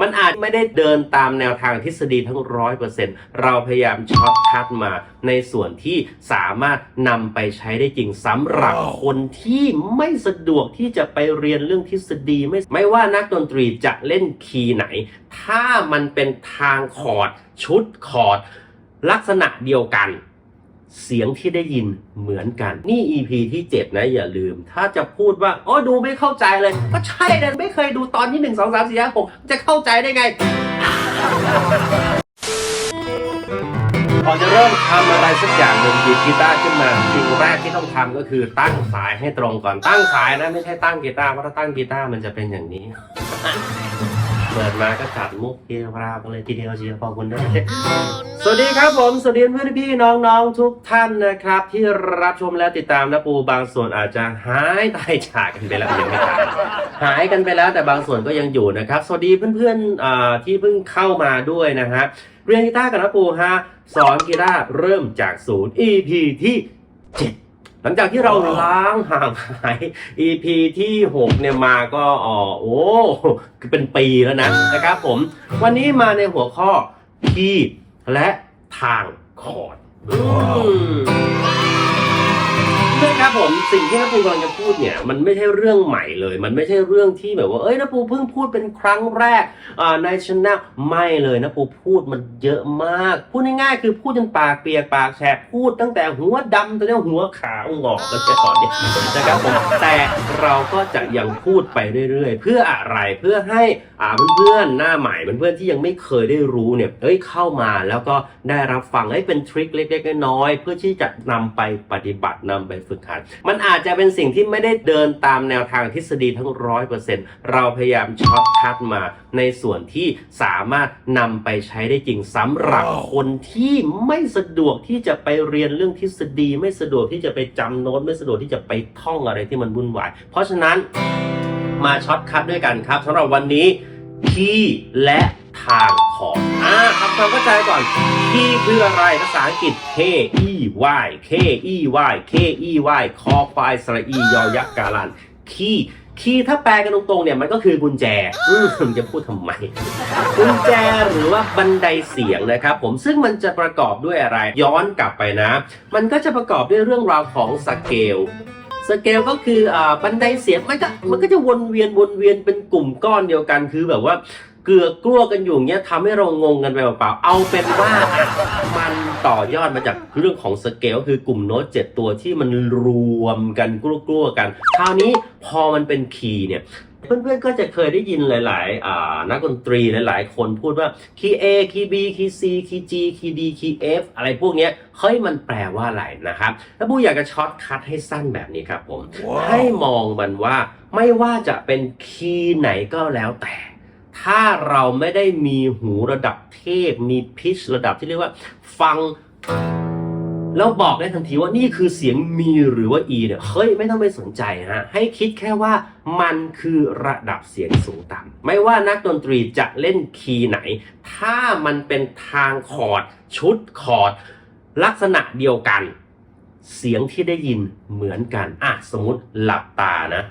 มันอาจไม่ได้เดินตามแนวทางทฤษฎีทั้งร้อยเปอร์เซ็นต์เราพยายามช็อตคัดมาในส่วนที่สามารถนำไปใช้ได้จริงสำหรับคนที่ไม่สะดวกที่จะไปเรียนเรื่องทฤษฎีไม่ไม่ว่านักดนตรีจะเล่นคีย์ไหน ถ้ามันเป็นทางคอร์ดชุดคอร์ดลักษณะเดียวกัน เสียงที่ได้ยินเหมือนกัน นี่ EP ที่7นะอย่าลืม ถ้าจะพูดว่าอ๋อดูไม่เข้าใจเลย ก็ใช่เลยไม่เคยดูตอนที่ 1 2 3 4 5 6 จะเข้าใจได้ไงก่อนจะเริ่มทำอะไรสักอย่างหนึ่งหยิบกีตาร์ขึ้นมาสิ่งแรกที่ต้องทำก็คือตั้งสายให้ตรงก่อนตั้งสายนะไม่ใช่ตั้งกีตาร์เพราะถ้าตั้งกีตาร์มันจะเป็นอย่างนี้ เปิดมาก็จัดมุกเกียวรากันเลยทีเดียวเชียวขอบคุณด้วยสวัสดีครับผม สวัสดีเพื่อนพี่น้องๆทุกท่านนะครับ ที่รับชมและติดตามนะปูบางส่วนอาจจะหายตายจากกันไปแล้วยังไม่ตายหายกันไปแล้วแต่บางส่วนก็ยังอยู่นะครับ สวัสดีเพื่อนๆอ่าที่เพิ่งเข้ามาด้วยนะฮะเรียนกีตาร์กับนะปูฮะสอนกีตาร์เริ่มจากศูนย์ EP ที่7 หลังจากที่เราล้างห่างหาย EP ที่ 6 เนี่ยมาก็อ๋อโอ้คือเป็นปีแล้วนะนะครับผม วันนี้มาในหัวข้อคีย์และทางคอร์ดอืมเพื่อนครับ ผม สิ่งที่น้าปูกำลังจะพูดเนี่ย มันไม่ใช่เรื่องใหม่เลย มันไม่ใช่เรื่องที่แบบว่า เอ้ยน้าปูเพิ่งพูดเป็นครั้งแรกอ่าในชนะไม่เลยนะปูพูดมันเยอะมาก พูดง่ายๆคือพูดจนปากเปียกปากแฉะพูดตั้งแต่หัวดำจนถึงหัวขาวงอกแล้วจะก่อนเนี่ยนะครับผมแต่เราก็จะยังพูดไปเรื่อยๆ เพื่ออะไรเพื่อให้อ่าเพื่อนๆหน้าใหม่เพื่อนๆที่ยังไม่เคยได้รู้เนี่ยเอ้ยเข้ามาแล้วก็ได้รับฟังเอ้ยเป็นทริคเล็กๆน้อยๆเพื่อที่จะนำไปปฏิบัตินำไปฝึกหัดมันอาจจะเป็นสิ่งที่ไม่ได้เดินตามแนวทางทฤษฎีทั้งร้อยเปอร์เซ็นต์เราพยายามช็อตคัดมาในส่วนที่สามารถนำไปใช้ได้จริงสำหรับคนที่ไม่สะดวกที่จะไปเรียนเรื่องทฤษฎี ไม่สะดวกที่จะไปจำโน้ตไม่สะดวกที่จะไปท่องอะไรที่มันวุ่นวาย เพราะฉะนั้นมาช็อตคัดด้วยกันครับสำหรับวันนี้คีย์และทางของ อ่าทำความเข้าใจก่อนคีย์คืออะไรภาษาอังกฤษ K E Y K E Y K E Y คอควายสระอียอยักษ์การันคีย์คีย์ถ้าแปลกันตรงๆเนี่ยมันก็คือกุญแจอืมจะพูดทำไม กุญแจหรือว่าบันไดเสียงนะครับผมซึ่งมันจะประกอบด้วยอะไร ย้อนกลับไปนะ มันก็จะประกอบด้วยเรื่องราวของสเกลสเกลก็คืออ่าบันไดเสียงมันก็มันก็จะวนเวียนวนเวียนเป็นกลุ่มก้อนเดียวกันคือแบบว่า เกลือกลัวกันอยู่เงี้ยทำให้เรางงกันไปเปล่าๆเอาเป็นว่าอะมันต่อยอดมาจากเรื่องของสเกลคือกลุ่มโน้ตเจ็ดตัวที่มันรวมกันกลัวๆกัน คราวนี้พอมันเป็นคีย์เนี่ยเพื่อนๆ ก็จะเคยได้ยินหลายๆอ่านักดนตรีหลายๆ คนพูดว่าคีย์ A คีย์ B คีย์ C คีย์ G คีย์ D คีย์ F อะไรพวกเนี้ยเฮ้ยมันแปลว่าอะไรนะครับ แล้วบูอยากจะช็อตคัดให้สั้นแบบนี้ครับผม ให้มองมันว่าไม่ว่าจะเป็นคีย์ไหนก็แล้วแต่ ถ้าเราไม่ได้มีหูระดับเทพ มีพิชระดับที่เรียกว่าฟัง แล้วบอกได้ทันทีว่านี่คือเสียงมีหรือว่า e เนี่ยเฮ้ยไม่ต้องไปสนใจฮะให้คิดแค่ว่ามันคือระดับเสียงสูงต่ำไม่ว่านักดนตรีจะเล่นคีย์ไหน ถ้ามันเป็นทางคอร์ดชุดคอร์ดลักษณะเดียวกัน เสียงที่ได้ยินเหมือนกันอะสมมติหลับตานะ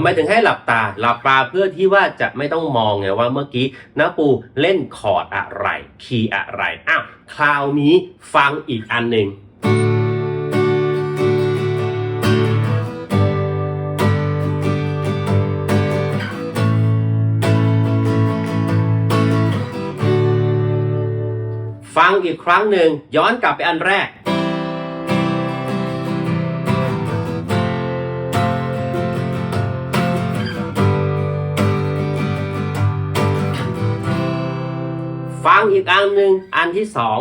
ำไมถึงให้หลับตา หลับตาเพื่อที่ว่าจะไม่ต้องมองไงว่าเมื่อกี้น้าปูเล่นคอร์ดอะไร คีย์อะไร อ้าวคราวนี้ฟังอีกอันหนึ่งฟังอีกครั้งหนึ่งย้อนกลับไปอันแรก ฟังอีกอันหนึ่งอันที่สอง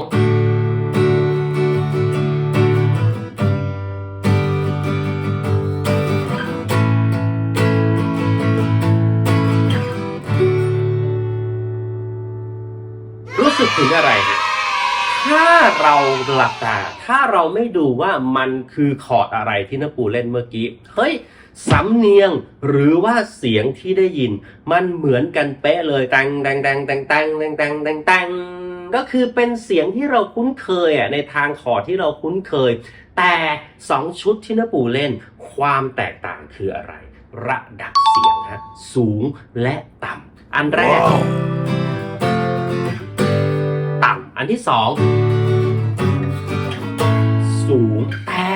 รู้สึกถึงอะไรฮะถ้าเราหลับตา ถ้าเราไม่ดูว่ามันคือคอร์ดอะไรที่นปูเล่นเมื่อกี้ เฮ้ย สำเนียงหรือว่าเสียงที่ได้ยิน มันเหมือนกันเป๊ะเลยแตงแตงแตงแตงแตงแตงแตงแตงแตงก็คือเป็นเสียงที่เราคุ้นเคยอะในทางคอร์ดที่เราคุ้นเคย แต่สองชุดที่นปูเล่น ความแตกต่างคืออะไร ระดับเสียงฮะสูงและต่ำอันแรก ต่ำอันที่สองสูงแต่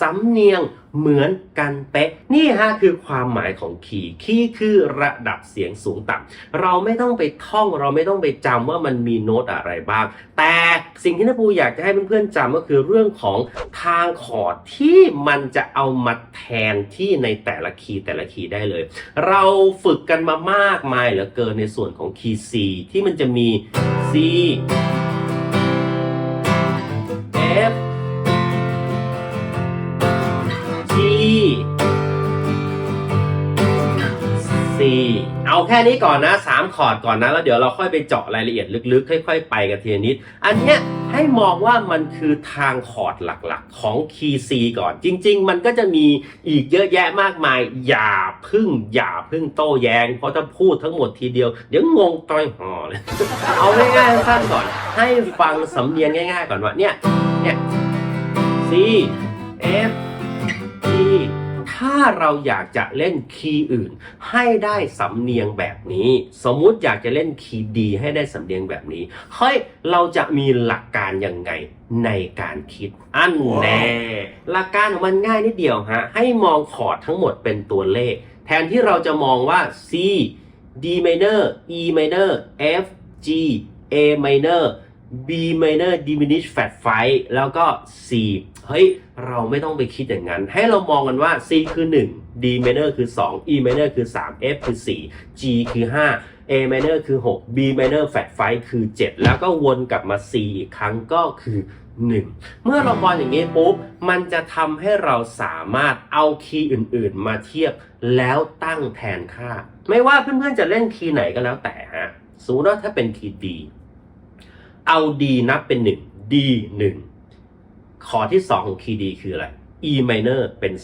สำเนียงเหมือนกันเป๊ะ นี่ฮะคือความหมายของคีย์คีย์คือระดับเสียงสูงต่ำเราไม่ต้องไปท่องเราไม่ต้องไปจำว่ามันมีโน้ตอะไรบ้าง แต่สิ่งที่นปูอยากจะให้เพื่อนๆจำก็คือเรื่องของทางคอร์ดที่มันจะเอามาแทนที่ในแต่ละคีย์แต่ละคีย์ได้เลย เราฝึกกันมามากมายเหลือเกินในส่วนของคีย์ C ที่มันจะมี C เอาแค่นี้ก่อนนะ3คอร์ดก่อนนะ แล้วเดี๋ยวเราค่อยไปเจาะรายละเอียดลึกๆ ค่อย ๆ ไปกันทีนิด อันเนี้ยให้มองว่ามันคือทางคอร์ดหลักๆ ของคีย์ C ก่อน จริง ๆ มันก็จะมีอีกเยอะแยะมากมาย อย่าพึ่ง อย่าพึ่งโต้แยง้ง เพราะถ้าพูดทั้งหมดทีเดียว เดี๋ยวงงต้อยห่อเลย เอาง่ายๆสั้นก่อน ให้ฟังสำเนียงง่าย ๆ ก่อนว่าเนี่ยเนี่ย C F ถ้าเราอยากจะเล่นคีย์อื่น ให้ได้สำเนียงแบบนี้ สมมุติอยากจะเล่นคีย์ดีให้ได้สำเนียงแบบนี้เฮ้ยเราจะมีหลักการยังไงในการคิดอันแน่หลักการของมันง่ายนิดเดียวฮะให้มองคอร์ดทั้งหมดเป็นตัวเลข แทนที่เราจะมองว่า C D minor E minor F G A minor B minor diminish flat 5แล้วก็ C เฮ้ย เราไม่ต้องไปคิดอย่างนั้น ให้เรามองกันว่า C คือ 1 D minor คือ 2 E minor คือ 3 F คือ 4 G คือ 5 A minor คือ 6 B minor flat 5คือ 7 แล้วก็วนกลับมา C อีกครั้งก็คือ 1 เมื่อเรามองอย่างนี้ปุ๊บ มันจะทำให้เราสามารถเอาคีย์อื่นๆ มาเทียบแล้วตั้งแทนค่า ไม่ว่าเพื่อนๆจะเล่นคีย์ไหนก็แล้วแต่ฮะสมมติว่าถ้าเป็นคีย์ D เอา D นับเป็น 1 D 1 คอร์ดที่2ของคีย์ D คืออะไร E minor เป็น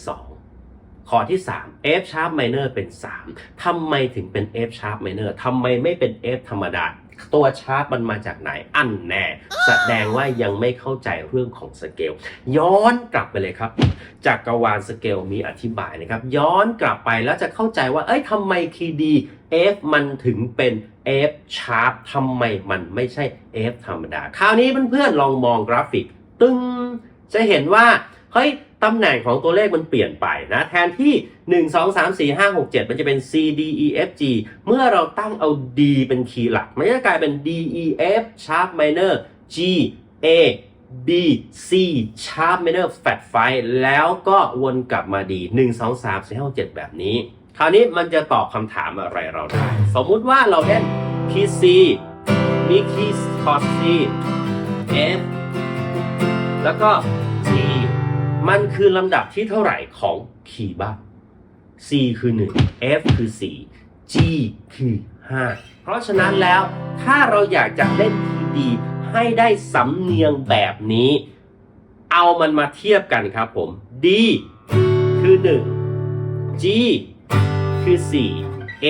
2คอร์ดที่3 F sharp minor เป็น3ทำไมถึงเป็น F sharp minor ทำไมไม่เป็น F ธรรมดา ตัวชาร์ปมันมาจากไหน อันแน่ แสดงว่ายังไม่เข้าใจเรื่องของสเกล ย้อนกลับไปเลยครับ จากกวาลสเกลมีอธิบายนะครับ ย้อนกลับไปแล้วจะเข้าใจว่า เอ้ยทำไมคีดี F มันถึงเป็น F sharp ทำไมมันไม่ใช่ F ธรรมดา คราวนี้เพื่อนๆลองมองกราฟิก ตึงจะเห็นว่าเฮ้ยตำแหน่งของตัวเลขมันเปลี่ยนไปนะ แทนที่ 1 2 3 4 5 6 7 มันจะเป็น C D E F G เมื่อเราตั้งเอา D เป็นคีย์หลัก มันจะกลายเป็น D E F sharp minor G A B C sharp minor flat 5แล้วก็วนกลับมาดี1 2 3 4 5 6 7 แบบนี้ คราวนี้มันจะตอบคำถามอะไรเราได้ สมมุติว่าเราเล่นคีย์ C มีคีย์คอร์ด C F แล้วก็ G มันคือลำดับที่เท่าไหร่ของคีย์บ้าง C คือ 1 F คือ 4 G คือ 5 เพราะฉะนั้นแล้วถ้าเราอยากจะเล่นคีย์ดีให้ได้สำเนียงแบบนี้ เอามันมาเทียบกันครับผม D คือ 1 G คือ 4 A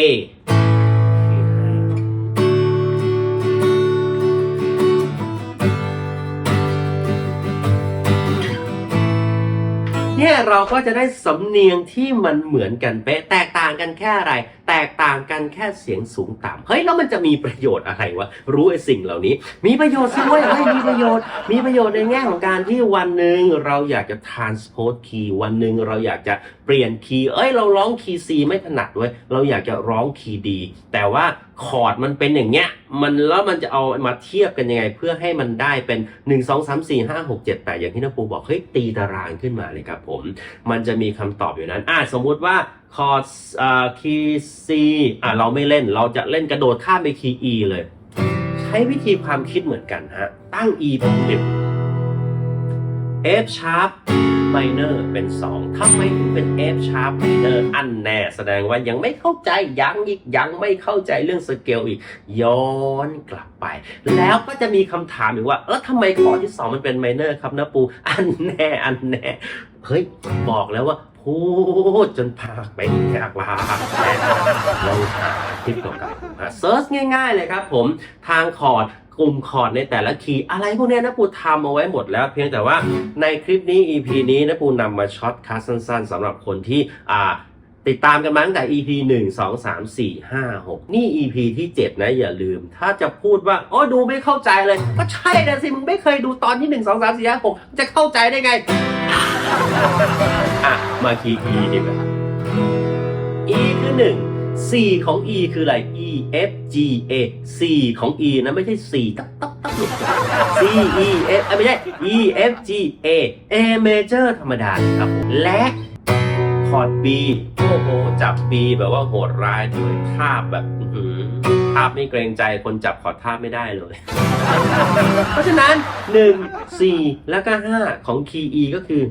เนี่ยเราก็จะได้สำเนียงที่มันเหมือนกันเป๊ะแตกต่างกันแค่อะไร แตกต่างกันแค่เสียงสูงต่ำเฮ้ยแล้วมันจะมีประโยชน์อะไรวะรู้ไอ้สิ่งเหล่านี้ มีประโยชน์สิเว้ยเฮ้ยมีประโยชน์ มีประโยชน์ในแง่ของการที่วันหนึ่งเราอยากจะ transpose key วันหนึ่งเราอยากจะเปลี่ยนคีย์เอ้ยเราร้องคีย์ C ไม่ถนัดเว้ยเราอยากจะร้องคีย์ดีแต่ว่า คอร์ดมันเป็นอย่างเงี้ย มันแล้วมันจะเอามาเทียบกันยังไง เพื่อให้มันได้เป็น1 2 3 4 5 6 7 8อย่างที่น้าปูบอกเฮ้ยตีตารางขึ้นมาเลยครับผม มันจะมีคำตอบอยู่นั้นอ่าสมมุติว่าคอร์ดอ่าคีย์ C อ่าเราไม่เล่นเราจะเล่นกระโดดข้ามไปคีย์ E เลย ใช้วิธีความคิดเหมือนกันฮะตั้ง E เป็นหนึ่ง F sharp minor เป็น 2ทำไมถึงเป็น F sharp minor อันแน่แสดงว่ายังไม่เข้าใจยังอีกยังไม่เข้าใจเรื่องสเกลอีก ย้อนกลับไป แล้วก็จะมีคำถามอีกว่า เออทำไมคอร์ดที่ 2 มันเป็น minor ครับนะปู อันแน่อันแน่เฮ้ยบอกแล้วว่า พูดจนปากเป็นยากลาลองหาคลิปเก่าๆเซิร์ชง่ายๆเลยครับผมทางคอร์ดกลุ่มคอร์ดในแต่ละคีย์อะไรพวกนี้นะปูทำเอาไว้หมดแล้ว เพียงแต่ว่าในคลิปนี้ EP นี้นะปูนำมาช็อตคัสสั้นๆสำหรับคนที่อ่าติดตามกันมาตั้งแต่ EP 1 2 3 4 5 6 นี่ EP ที่ 7 นะ อย่าลืม ถ้าจะพูดว่าโอ้ดูไม่เข้าใจเลย ก็ใช่นะสิ มึงไม่เคยดูตอนที่ 1 2 3 4 5 6 จะเข้าใจได้ไง อะ มาคีย์ E ดีกว่า E คือ 1 C ของ E คืออะไร E F G A C ของ E นะไม่ใช่ C ตับตับตับหลุด C E F ไม่ใช่ E F G A A major ธรรมดาครับผมและคอร์ด B โอ้โห จับ B แบบว่าโหดร้ายเลยทาบแบบหืทาบไม่เกรงใจคนจับคอร์ดทาบไม่ได้เลย เพราะฉะนั้น 1 4 แล้วก็ 5 ของคีย์ E ก็คือ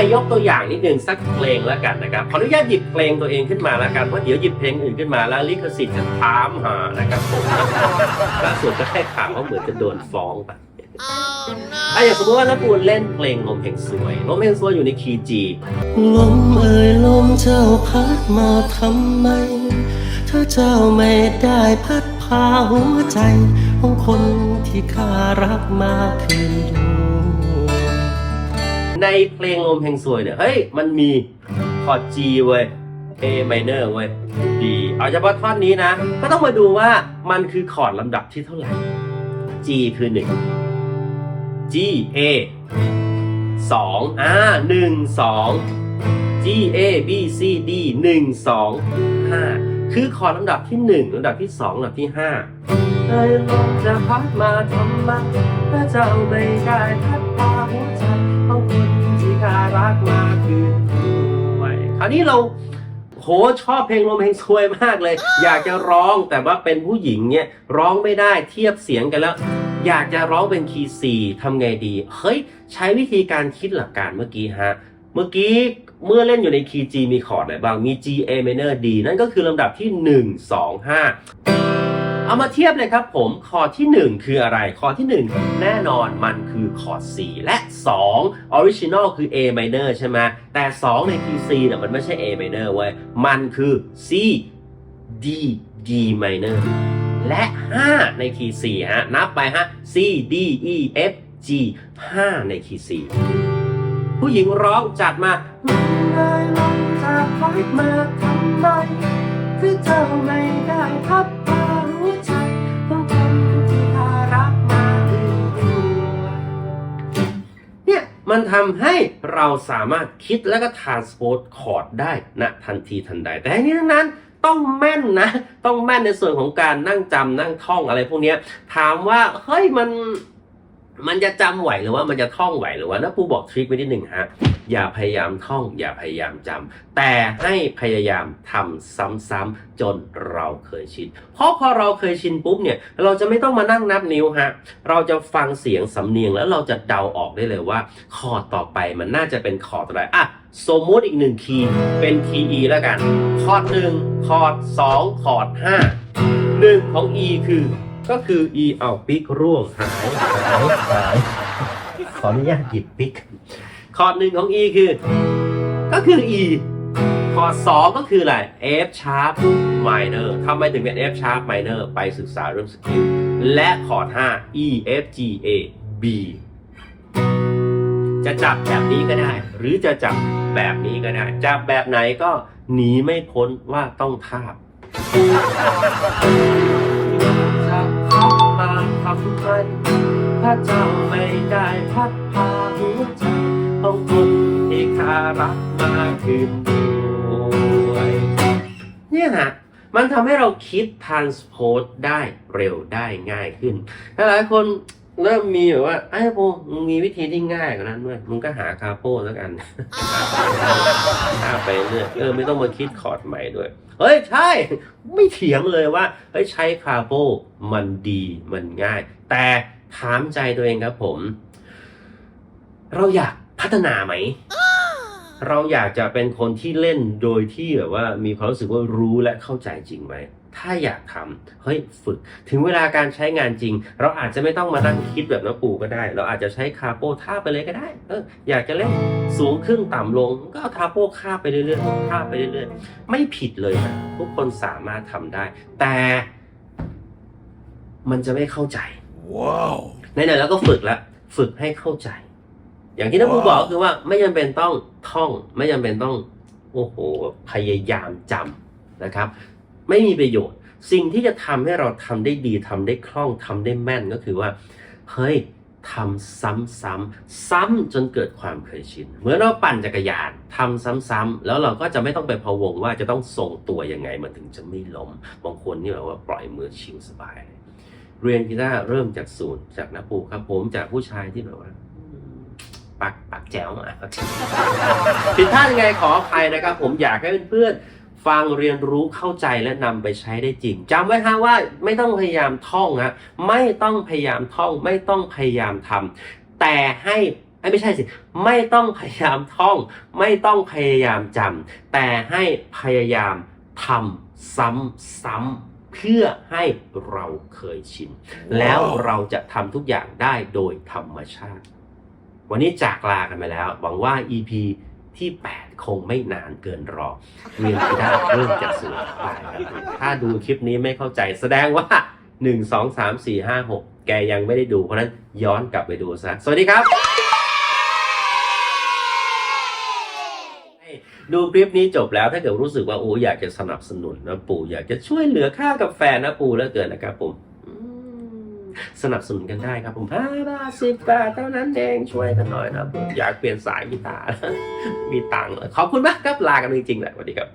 อะยกตัวอย่างนิดนึงสักเพลงแล้วกันนะครับขออนุญาตหยิบเพลงตัวเองขึ้นมาแล้วกันเพราะเดี๋ยวหยิบเพลงอื่นขึ้นมาแล้วลิขสิทธิ์จะถามหานะครับล่าสุดก็ได้ข่าวว่าเหมือนจะโดนฟ้องไปอะอย่างสมมติว่าถ้าปูนเล่นเพลงลมแห่งสวยลมแห่งสวยอยู่ในคีย์จีลมเอ่ยลมเจ้าพัดมาทำไม ถ้าเจ้าไม่ได้พัดพาหัวใจ ของคนที่ข้ารักมาคืนดู ในเพลงลมแห่งสวยเนี่ย เฮ้ย มันมีคอร์ด G เว้ย A minor เว้ย D เอาเฉพาะท่อนนี้นะ ก็ต้องมาดูว่ามันคือคอร์ดลำดับที่เท่าไหร่ G คือ 1 G A 2อ่า1 2 G A B C D 1 2 5 คือคอร์ดลำดับที่ 1ลำดับที่ 2ลำดับที่ 5เอ้ยลมจะพัดมาทำไมถ้าเจ้าไม่ได้พัดพาหัวใจ ของคนที่ข้ารักมาคืนด้วยคราวนี้เราโหชอบเพลงลมเพลงซวยมากเลย อยากจะร้องแต่ว่าเป็นผู้หญิงเนี่ยร้องไม่ได้เทียบเสียงกันแล้ว อยากจะร้องเป็นคีย์ซีทำไงดีเฮ้ยใช้วิธีการคิดหลักการเมื่อกี้ฮะเมื่อกี้เมื่อเล่นอยู่ในคีย์ G มีคอร์ดอะไรบ้างมี G A minor D นั่นก็คือลำดับที่ 1 2 5 เอามาเทียบเลยครับผมคอที่ 1 คืออะไรคอที่ 1 แน่นอนมันคือคอร์ด C และ 2 Original คือ A minor ใช่ไหมแต่ 2 ในคีย์ C เนี่ยมันไม่ใช่ A minor เว้ยมันคือ C D D minor และ 5 ในคีย์ C ฮะนับไปฮะ C D E F G 5 ในคีย์ C ผู้หญิงร้องจัดมาได้ลงจากพัดมาทำไมคือเธอไม่ได้พับพา มันทำให้เราสามารถคิดแล้วก็ทานสปอตคอร์ดได้ณทันทีทันใด แต่ทั้งนี้ทั้งนั้นต้องแม่นนะ ต้องแม่นในส่วนของการนั่งจำนั่งท่องอะไรพวกนี้ถามว่าเฮ้ยมัน มันจะจำไหวหรือว่ามันจะท่องไหวหรือว่านะปูบอกทริคไว้นิดหนึ่งฮะอย่าพยายามท่อง อย่าพยายามจำแต่ให้พยายามทำซ้ำๆจนเราเคยชินเพราะพอเราเคยชินปุ๊บเนี่ย เราจะไม่ต้องมานั่งนับนิ้วฮะเราจะฟังเสียงสำเนียงแล้วเราจะเดาออกได้เลยว่าคอร์ดต่อไปมันน่าจะเป็นคอร์ดอะไรอะสมมติอีกหนึ่งคีย์เป็นคีย์ E แล้วกัน คอร์ดหนึ่งคอร์ดสองคอร์ดห้าหนึ่งของ E คือ ก็คือ E เอาปิกร่วงหายหายหายขออนุญาตหยิบปิกคอร์ดหนึ่งของ E คือ ก็คือ E คอร์ดสองก็คืออะไร F sharp minor ทำไมถึงเป็น F sharp minor ไปศึกษาเรื่องสกิล และคอร์ด5 E F G A B จะจับแบบนี้ก็ได้ หรือจะจับแบบนี้ก็ได้ จับแบบไหนก็หนีไม่พ้นว่าต้องทาบจะพัด มาทำไมถ้าเจ้าไม่ได้พัดพาหัวใจของคนที่ข้ารักมาคืนด้วยเนี่ยฮะมันทำให้เราคิด transpose ได้เร็วได้ง่ายขึ้นหลายคน เริ่มมีแบบว่าไอ้โบมึงมีวิธีที่ง่ายกว่านั้นด้วยมึงก็หาคาโป้แล้วกันหาไปเรื่อยเออไม่ต้องมาคิดคอร์ดใหม่ด้วย เฮ้ยใช่ ไม่เถียงเลยว่าเฮ้ยใช้คาโปมันดีมันง่าย แต่ถามใจตัวเองครับผม เราอยากพัฒนาไหม เราอยากจะเป็นคนที่เล่นโดยที่แบบว่ามีความรู้สึกว่ารู้และเข้าใจจริงไหม ถ้าอยากทำเฮ้ยฝึก ถึงเวลาการใช้งานจริง เราอาจจะไม่ต้องมานั่งคิดแบบน้าปู่ก็ได้ เราอาจจะใช้คาโป้ท่าบไปเลยก็ได้ เอออยากจะเล่นสูงขึ้นต่ำลง ก็เอาทาโป้คาบไปเรื่อยๆคาบไปเรื่อยๆ ไม่ผิดเลยนะทุกคนสามารถทำได้ แต่มันจะไม่เข้าใจ Wow. ไหนๆแล้วก็ฝึกแล้วฝึกให้เข้าใจ อย่างที่น้าปูบอกก็คือว่าไม่จำเป็นต้องท่อง ไม่จำเป็นต้องโอ้โหพยายามจำนะครับ ไม่มีประโยชน์ สิ่งที่จะทำให้เราทำได้ดีทำได้คล่องทำได้แม่นก็คือว่า เฮ้ยทำซ้ำๆซ้ำจนเกิดความเคยชินเหมือนเราปั่นจักรยานทำซ้ำๆแล้วเราก็จะไม่ต้องไปพะวงว่าจะต้องทรงตัวยังไงมันถึงจะไม่ล้มบางคนนี่แบบว่าปล่อยมือชิลสบาย เรียนกีตาร์เริ่มจากศูนย์จากน้าปูครับผมจากผู้ชายที่แบบว่าปักปักแจ๋วอะผิดพลาดยังไงขออภัยนะครับ ผมอยากให้เพื่อนๆ ฟังเรียนรู้เข้าใจและนำไปใช้ได้จริงจำไว้ฮะว่าไม่ต้องพยายามท่องนะไม่ต้องพยายามท่อง ไม่ต้องพยายามทำแต่ให้เอ้ยไม่ใช่สิ ไม่ต้องพยายามท่อง ไม่ต้องพยายามจำแต่ให้พยายามทำซ้ำๆเพื่อให้เราเคยชิน แล้วเราจะทำทุกอย่างได้โดยธรรมชาติ วันนี้จากลากันไปแล้ว หวังว่า EP ที่ 8 คงไม่นานเกินรอเรียนกีตาร์เริ่มจากศูนย์ไปครับถ้าดูคลิปนี้ไม่เข้าใจแสดงว่า 1 2 3 4 5 6 แกยังไม่ได้ดู เพราะฉะนั้นย้อนกลับไปดูซะ สวัสดีครับ ดูคลิปนี้จบแล้วถ้าเกิดรู้สึกว่าโอ้อยากจะสนับสนุนนะปู่อยากจะช่วยเหลือค่ากาแฟนะปู่แล้วเกินนะครับผมอืม สนับสนุนกันได้ครับผมห้าบาทสิบบาทเท่านั้นเองช่วยกันหน่อยนะผมอยากเปลี่ยนสายกีตาร์มีตังค์ขอบคุณมากครับลากันจริงๆแหละสวัสดีครับ